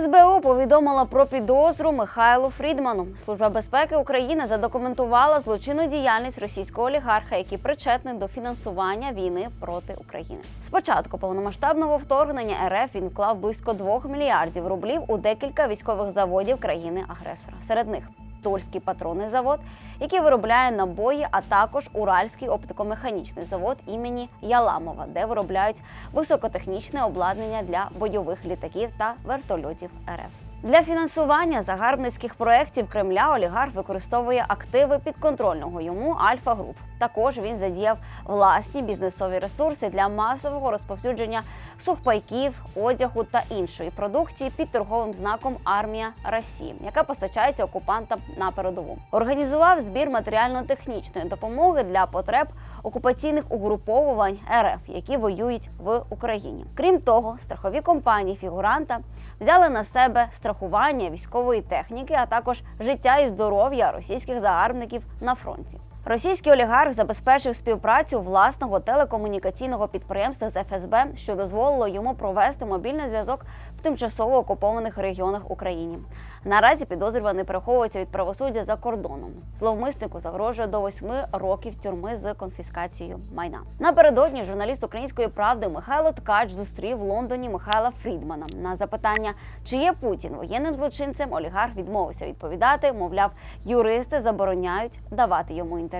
СБУ повідомила про підозру Михайлу Фрідману. Служба безпеки України задокументувала злочинну діяльність російського олігарха, який причетний до фінансування війни проти України. Спочатку повномасштабного вторгнення РФ він вклав близько 2 мільярдів рублів у декілька військових заводів країни-агресора. Серед них Тульський патронний завод, який виробляє набої, а також Уральський оптикомеханічний завод імені Яламова, де виробляють високотехнічне обладнання для бойових літаків та вертольотів РФ. Для фінансування загарбницьких проєктів Кремля олігарх використовує активи підконтрольного йому Альфа Груп. Також він задіяв власні бізнесові ресурси для масового розповсюдження сухпайків, одягу та іншої продукції під торговим знаком Армія Росії, яка постачається окупантам на передову. Організував збір матеріально-технічної допомоги для потреб окупаційних угруповувань РФ, які воюють в Україні. Крім того, страхові компанії фігуранта взяли на себе страхування військової техніки, а також життя і здоров'я російських загарбників на фронті. Російський олігарх забезпечив співпрацю власного телекомунікаційного підприємства з ФСБ, що дозволило йому провести мобільний зв'язок в тимчасово окупованих регіонах України. Наразі підозрюваний переховується від правосуддя за кордоном. Зловмиснику загрожує до восьми років тюрми з конфіскацією майна. Напередодні журналіст української правди Михайло Ткач зустрів в Лондоні Михайла Фрідмана. На запитання, чи є Путін воєнним злочинцем, олігарх відмовився відповідати. Мовляв, юристи забороняють давати йому інтерв'ю.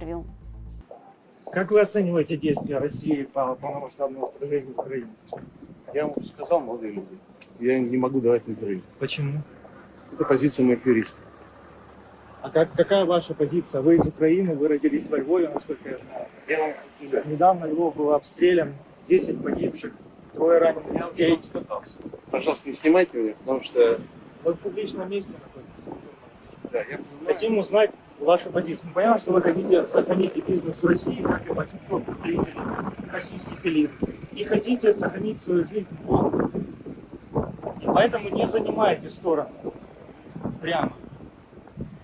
Как вы оцениваете действия России по полномасштабному вторжению в Украину? Я вам уже сказал, молодые люди, я не могу давать интервью. Почему? Это позиция моих юристов. А как, какая ваша позиция? Вы из Украины, вы родились во Львове, насколько я знаю. Я вам Недавно Львов был обстрелян, 10 погибших, трое раненых я вам сказался. Пожалуйста, не снимайте меня, потому что Вы в публичном месте находитесь. да, я понимаю, Хотим узнать вашу позицию. Мы понимаем, что вы хотите сохранить бизнес в России, как и большинство представителей российских элит. И хотите сохранить свою жизнь в И поэтому не занимаете сторону. Прямо.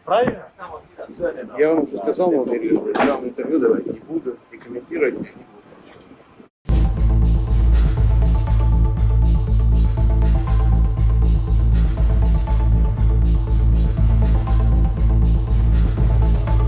Правильно? я вам уже сказал, люди, я интервью давать не буду и комментировать не буду.